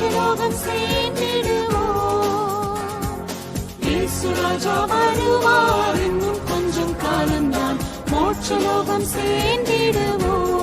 மோட்சலோகம் சேர்ந்திடுவோம் இயேசு ராஜா வருவார் இன்னும் கொஞ்சம் காலம்தான் மோட்சலோகம் சேர்ந்திடுவோம்